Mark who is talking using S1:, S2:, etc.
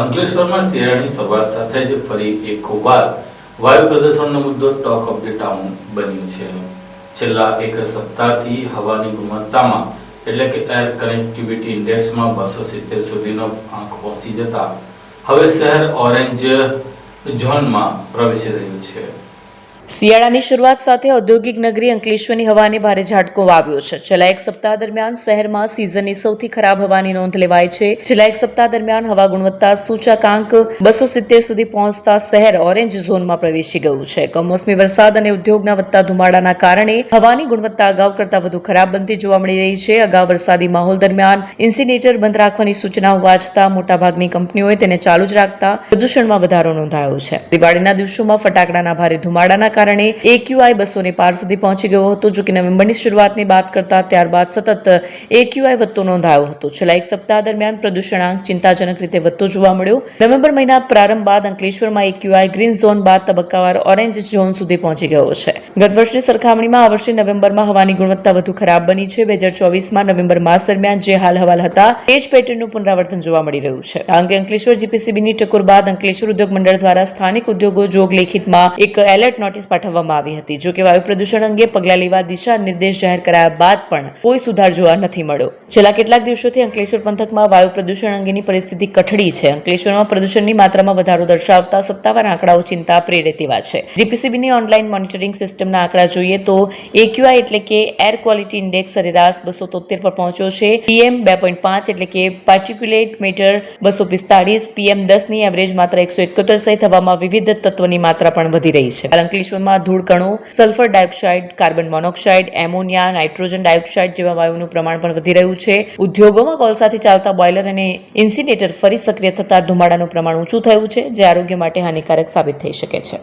S1: અંકલેશ્વરમાં શિયાળાની શરૂઆત સાથે જ ફરી એકવાર વાયુ પ્રદૂષણનો મુદ્દો ટોક ઓફ ધ ટાઉન બન્યું છે. છેલ્લા એક સપ્તાહથી હવાની ગુણવત્તામાં, એટલે કે એર કનેક્ટિવિટી ઇન્ડેક્સમાં બસો સિત્તેર સુધીનો આંક પહોંચી જતા, હવે શહેર ઓરેન્જ ઝોનમાં પ્રવેશી રહ્યું છે.
S2: શિયાળાની શરૂઆત સાથે ઔદ્યોગિક નગરી અંકલેશ્વરની હવાને ભારે ઝાટકો વાવ્યો છે. છેલ્લા એક સપ્તાહ દરમિયાન શહેરમાં સિઝનની સૌથી ખરાબ હવાની નોંધ લેવાય છે. છેલ્લા એક સપ્તાહ દરમિયાન હવા ગુણવત્તા સૂચકાંક બસો સિત્તેર સુધી પહોંચતા શહેર ઓરેન્જ ઝોનમાં પ્રવેશી ગયું છે. કમોસમી વરસાદ અને ઉદ્યોગના વધતા ધુમાડાના કારણે હવાની ગુણવત્તા અગાઉ કરતાં વધુ ખરાબ બનતી જોવા મળી રહી છે. અગાઉ વરસાદી માહોલ દરમિયાન ઇન્સિનેટર બંધ રાખવાની સૂચના હોવા છતાં મોટાભાગની કંપનીઓએ તેને ચાલુ જ રાખતા પ્રદૂષણમાં વધારો નોંધાયો છે. દિવાળીના દિવસોમાં ફટાકડાના ભારે ધુમાડાના કારણે એક્યુઆઈ બસોને પાર સુધી પહોંચી ગયો હતો. જો કે નવેમ્બરની શરૂઆતની વાત કરતા ત્યારબાદ સતત એક્યુઆઈ વધતો નોંધાયો હતો. છેલ્લા એક સપ્તાહ દરમિયાન પ્રદૂષણાંક ચિંતાજનક રીતે વધતો જોવા મળ્યો. નવેમ્બર મહિના પ્રારંભ બાદ અંકલેશ્વરમાં એક્યુઆઈ ગ્રીન ઝોન બાદ તબક્કાવાર ઓરેન્જ ઝોન સુધી પહોંચી ગયો છે. ગત વર્ષની સરખામણીમાં આ વર્ષે નવેમ્બરમાં હવાની ગુણવત્તા વધુ ખરાબ બની છે. બે હજાર ચોવીસમાં નવેમ્બર માસ દરમિયાન જે હાલ હવાલ હતા તે જ પેટર્નનું પુનરાવર્તન જોવા મળી રહ્યું છે. આ અંગે અંકલેશ્વર જીપીસીબીની ટકોર બાદ અંકલેશ્વર ઉદ્યોગ મંડળ દ્વારા સ્થાનિક ઉદ્યોગો જોગ લેખિતમાં એક એલર્ટ નોટિસ પાઠવવામાં આવી હતી, જો કે વાયુ પ્રદૂષણ અંગે પગલાં લેવા દિશા નિર્દેશ જાહેર કરાયા બાદ પણ કોઈ સુધાર જોવા નથી મળ્યો. છેલ્લા કેટલાક દિવસોથી અંકલેશ્વર પંથકમાં વાયુ પ્રદૂષણ અંગેની પરિસ્થિતિ કઠડી છે. અંકલેશ્વરમાં પ્રદૂષણની માત્રામાં વધારો દર્શાવતા સત્તાવાર આંકડાઓ ચિંતા પ્રેરે તેવા છે. જીપીસીબીની ઓનલાઈન મોનિટરિંગ સિસ્ટમના આંકડા જોઈએ તો એક્યુઆઈ એટલે કે એર ક્વોલિટી ઇન્ડેક્સ સરેરાશ બસો તોતેર પર પહોંચ્યો છે. પીએમ બે પોઈન્ટ પાંચ એટલે કે પાર્ટિક્યુલેટ મીટર બસો પિસ્તાળીસ પીએમ દસની એવરેજ માત્ર એકસો એકોતેર સહિત હવામાં વિવિધ તત્વની માત્રા પણ વધી રહી છે. અંકલેશ્વરમાં ધૂળ કણો sulphur dioxide carbon monoxide ammonia nitrogen dioxide જેવા વાયુનું પ્રમાણ પણ વધી રહ્યું છે. ઉદ્યોગોમાં કોલસાથી ચાલતા બોઇલર અને ઇન્સિનેટર ફરી સક્રિય થતા ધુમાડાનું પ્રમાણ ઊંચું થયું છે, જે આરોગ્ય માટે હાનિકારક સાબિત થઈ શકે છે.